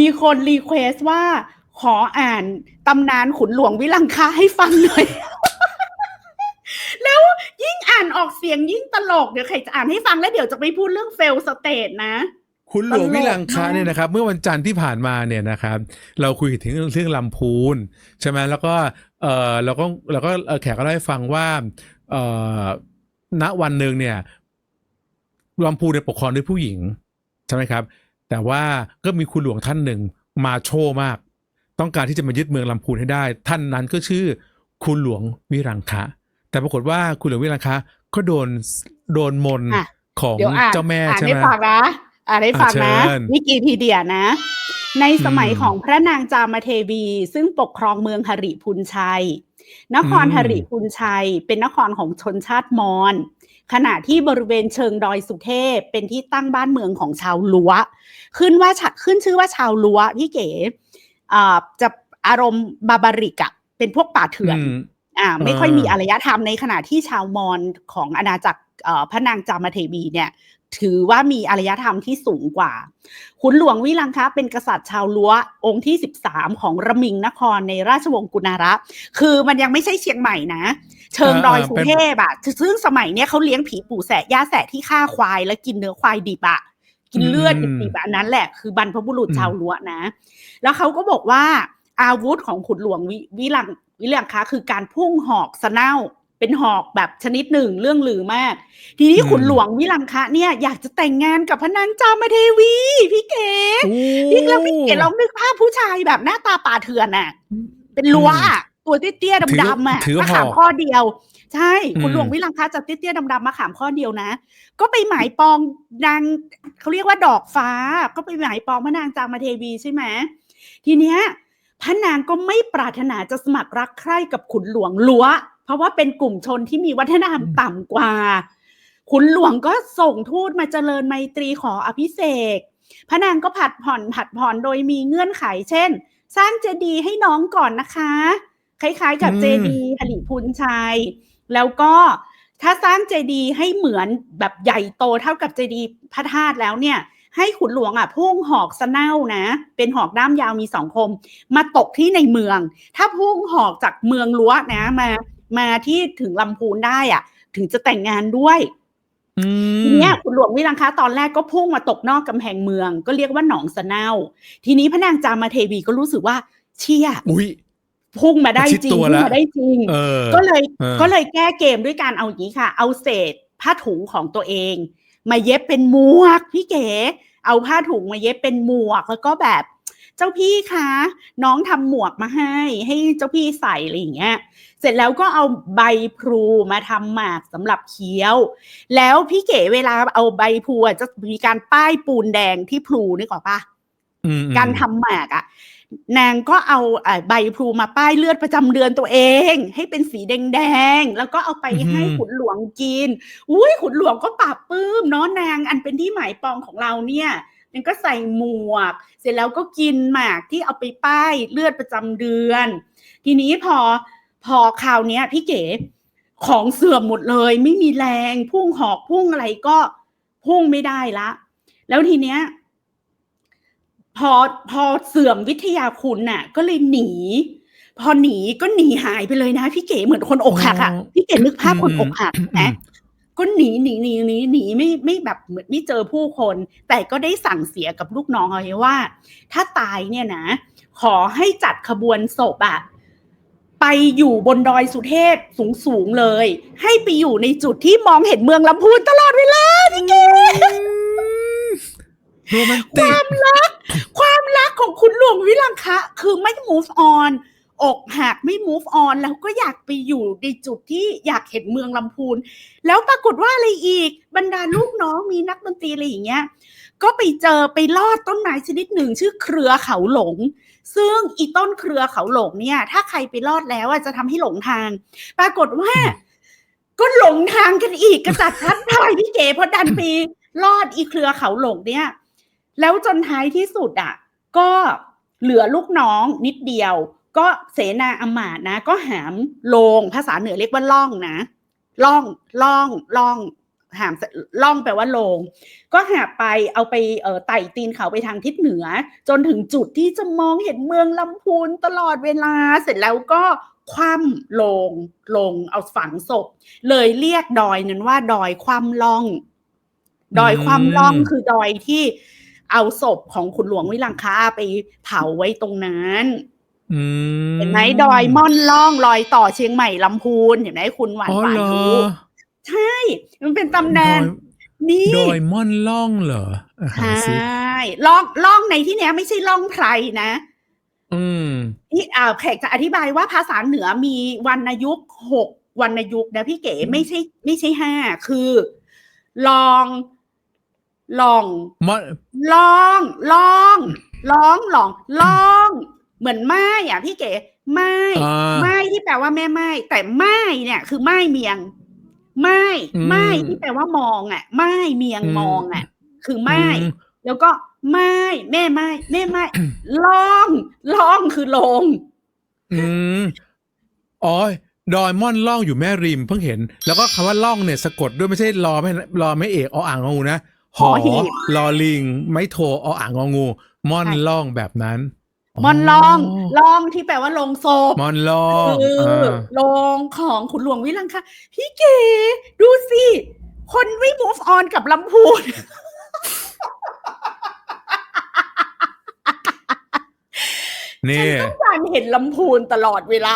มีคนรีเควสว่าขออ่านตำนานขุนหลวงวิลังคาให้ฟังหน่อย แล้วยิ่งอ่านออกเสียงยิ่งตลกเดี๋ยวใครจะอ่านให้ฟังแล้วเดี๋ยวจะไปพูดเรื่องเฟลสเตทนะคุณหลวงวิลังคาตลกมาเนี่ยนะครับเมื่อวันจันทร์ที่ผ่านมาเนี่ยนะครับ เราคุยถึงเรื่องลำพูนใช่ไหมแล้วก็เออเราก็เราก็แขกก็เล่าให้ฟังว่าเออณวันหนึ่งเนี่ยลำพูนเนี่ยปกครองด้วยผู้หญิงใช่ไหมครับ แต่ว่าก็มีคุณหลวงท่านหนึ่งมาโชว์มาก ต้องการที่จะมายึดเมืองลำพูนให้ได้ ท่านนั้นก็ชื่อคุณหลวงวิรังคะ แต่ปรากฏว่าคุณหลวงวิรังคะก็โดนโดนมนต์อะของเดี๋ยวอ่านเจ้าแม่อ่านใช่ให้ไหมฟังนะอ่านให้ฟังนะอะเชิญวิกิพีเดียนะ ในสมัยอืมของพระนางจามเทวี ซึ่งปกครองเมืองหริพูนชัย นครอืมหริพูนชัย เป็นนครของชนชาติมอญ ขณะที่บริเวณเชิงดอยสุเทพเป็นที่ตั้งบ้านเมืองของชาวลัวขึ้นว่าชะขึ้นชื่อว่าชาวลัวพี่เก๋อ่าจะอารมณ์บาบาริกอะเป็นพวกป่าเถื่อนอืมอ่าไม่ค่อยเออมีอารยธรรมในขณะที่ชาวมอญของอาณาจักรเอ่อ พระนางจามเทวีเนี่ยถือว่ามีอารยธรรมที่สูงกว่า ขุนหลวงวิลังคะเป็นกษัตริย์ชาวลัวองค์ที่ 13 ของระมิงนครในราชวงศ์กุณาระ คือมันยังไม่ใช่เชียงใหม่นะ เชิงดอยอ่าสุเป็นเทพอะซึ่งสมัยเนี้ยเขาเลี้ยงผีปู่แสะย่าแสะที่ฆ่าควายแล้วกินเนื้อควายดิบอะกินเลือดดิบๆอะอันนั้นแหละคือบรรพบุรุษชาวลัวนะ แล้วเขาก็บอกว่าอาวุธของขุนหลวงวิวิลังวิลังคะคือการพุ่งหอกสะเน่า เป็นหอกแบบชนิดหนึ่งเรื่องลือมาก ทีนี้อืมขุนหลวงวิลังคะเนี่ยอยากจะแต่งงานกับพระนางจามเทวี พี่เก๋โอ้พี่แล้วพี่เก๋ลองนึกภาพผู้ชายแบบหน้าตาป่าเถื่อนน่ะ เป็นลัวอะตัวเตี้ยถือๆดำๆอะถือมะขามหอกข้อเดียว ใช่อืมคุณหลวงวิลังคะจะเตี้ยๆดำๆมะขามข้อเดียวนะ ก็ไปหมายปองนางเขาเรียกว่าดอกฟ้า ก็ไปหมายปองพระนางจามเทวีใช่ไหมทีเนี้ยพระนางก็ไม่ปรารถนาจะสมัครรักใคร่กับขุนหลวงลัวเพ ราะว่าเป็นกลุ่มชนที่มีวัฒนธรรมต่ำกว่า ขุนหลวงก็ส่งทูตมาเจริญไมตรีขออภิเษกพระนางก็ผัดผ่อนผัดผ่อนโดยมีเงื่อนไข เช่น สร้างเจดีย์ให้น้องก่อนนะคะ คล้ายๆ กับเจดีย์หลีพูนชัย แล้วก็ถ้าสร้างเจดีย์ให้เหมือนแบบใหญ่โตเท่ากับเจดีย์พระธาตุแล้วเนี่ย ให้ขุนหลวงอะพุ่งหอกสะเน่านะ เป็นหอกด้ามยาวมีสองคม มาตกที่ในเมือง ถ้าพุ่งหอกจากเมืองลัวนะมา มาที่ถึงลำพูนได้อะ ถึงจะแต่งงานด้วยอืมทีเนี้ยคุณหลวงวิรังคะตอนแรกก็พุ่งมาตกนอกกำแพงเมือง ก็เรียกว่าหนองสะเน่าทีนี้พระนางจามเทวีก็รู้สึกว่า เชี่ยอุ้ยพุ่งมาได้ประชิดจริงตัวพุ่งแล้วมาได้จริงเออก็เลยเออก็เลยแก้เกมด้วยการเอาอย่างนี้ค่ะ เอาเศษผ้าถุงของตัวเอง มาเย็บเป็นหมวกพี่เก๋เอาผ้าถุงมาเย็บเป็นหมวกแล้วก็แบบ เจ้าพี่คะน้องทำหมวกมาให้ ให้เจ้าพี่ใส่อะไรอย่างเงี้ย เสร็จแล้วก็เอาใบพลูมาทำหมากสำหรับเคี้ยว แล้วพี่เก๋เวลาเอาใบพลูอะจะมีการป้ายปูนแดงที่พลูนึกออกปะอืมการทำหมากอะนางก็เอาเอ่อใบพลูมาป้ายเลือดประจำเดือนตัวเอง ให้เป็นสีแดงๆ แล้วก็เอาไปให้ขุนหลวงกิน อุ้ยขุนหลวงก็ปรับปลื้มเนาะนางอันเป็นที่หมายปองของเราเนี่ย นางก็ใส่หมวก เสร็จแล้วก็กินหมากที่เอาไปป้ายเลือดประจำเดือน ทีนี้พอพอคราวเนี้ยพี่เก๋ของเสื่อมหมดเลย ไม่มีแรงพุ่งหอกพุ่งอะไรก็พุ่งไม่ได้ละ แล้วทีเนี้ยพอพอเสื่อมวิทยาคุณน่ะ ก็เลยหนี พอหนีก็หนีหายไปเลยนะ พี่เก๋เหมือนคนอกหักอะอ๋อพี่เก๋นึกภาพคนอกหักอืมนะ ก็หนีหนีหนีหนีหนีไม่ไม่แบบเหมือนไม่เจอผู้คน แต่ก็ได้สั่งเสียกับลูกน้องเอาไว้ว่า ถ้าตายเนี่ยนะ ขอให้จัดขบวนศพอะไปอยู่บนดอยสุเทพสูงสูงๆเลย ให้ไปอยู่ในจุดที่มองเห็นเมืองลำพูนตลอดเวลาพี่เก๋โรแมนติกความรักของคุณหลวงวิลังคะ คือไม่ move on อกหักไม่ move on แล้วก็อยากไปอยู่ในจุดที่อยากเห็นเมืองลำพูน แล้วปรากฏว่าอะไรอีก บรรดาลูกน้องมีนักดนตรีอะไรอย่างเงี้ย ก็ไปเจอไปลอดต้นไม้ชนิดหนึ่งชื่อเครือเขาหลง ซึ่งอีต้นเครือเขาหลงเนี่ย ถ้าใครไปลอดแล้วอะจะทำให้หลงทาง ปรากฏว่า ก็หลงทางกันอีกกระจัดทัดทายพี่เก๋เพราะดันไปลอดอีเครือเขาหลงเนี่ย แล้วจนท้ายที่สุดอะ ก็เหลือลูกน้องนิดเดียว ก็เสนาอำมาตย์นะ ก็หามโลงภาษาเหนือเรียกว่าล่องนะล่องล่องล่องหามล่องแปลว่าลง ก็หาไปเอาไปเอ่อไต่ตีนเขาไปทางทิศเหนือ จนถึงจุดที่จะมองเห็นเมืองลำพูนตลอดเวลาเสร็จแล้วก็คว่ำลงลงเอาฝังศพ เลยเรียกดอยนั้นว่า ดอยคว่ำล่อง ดอยคว่ำล่องอืมคือดอยที่เอาศพของขุนหลวงวิลังคาไปเผาไว้ตรงนั้น อืมเห็นไหมดอยม่อนล่องรอยต่อเชียงใหม่ลำพูนเห็นไหมคุณหวานอ๋อหวานเหรอรู้ใช่ มันเป็นตำนานดอยนี่ดอยม่อนล่องเหรออะใชหาสิ่ล่องล่องในที่เนี้ยไม่ใช่ล่องไพรนะ อืมที่อ่าแขกจะอธิบายว่าภาษาเหนือมีวรรณยุกต์หกวรรณยุกต์นะพี่เก๋ไม่ใช่ ไม่ใช่ห้าคือ ลองลองม่อนลองลองร้องหลองลอง เหมือนไม้อะพี่เก๋ไม้อ่าไม้ที่แปลว่าแม่ไม้แต่ไม้เนี่ย คือไม้เมียงไม้อืมไม้ที่แปลว่ามองอะไม้เมียงอืมมองอะ คือไม้อืมแล้วก็ไม้แม่ไม้แม่ไม้ล่องล่องคือลง อืมอ๋อดอยม่อนล่องอยู่แม่ริมเพิ่งเห็น แล้วก็คำว่าล่องเนี่ยสะกดด้วยไม่ใช่รอไม่รอไม่เอกออ่างงองูนะหอหอหีบลอลิง ไม่โทออ่างงองูม่อนใช่ล่องแบบนั้น มอนล่องล่องที่แปลว่าลงศพม่อนล่องคืออ่าลงของขุนหลวงวิลังคะพี่เก๋ดูสิ คนไม่ move on กับลำพูนนี่ต้องการเห็นลำพูนตลอดเวลา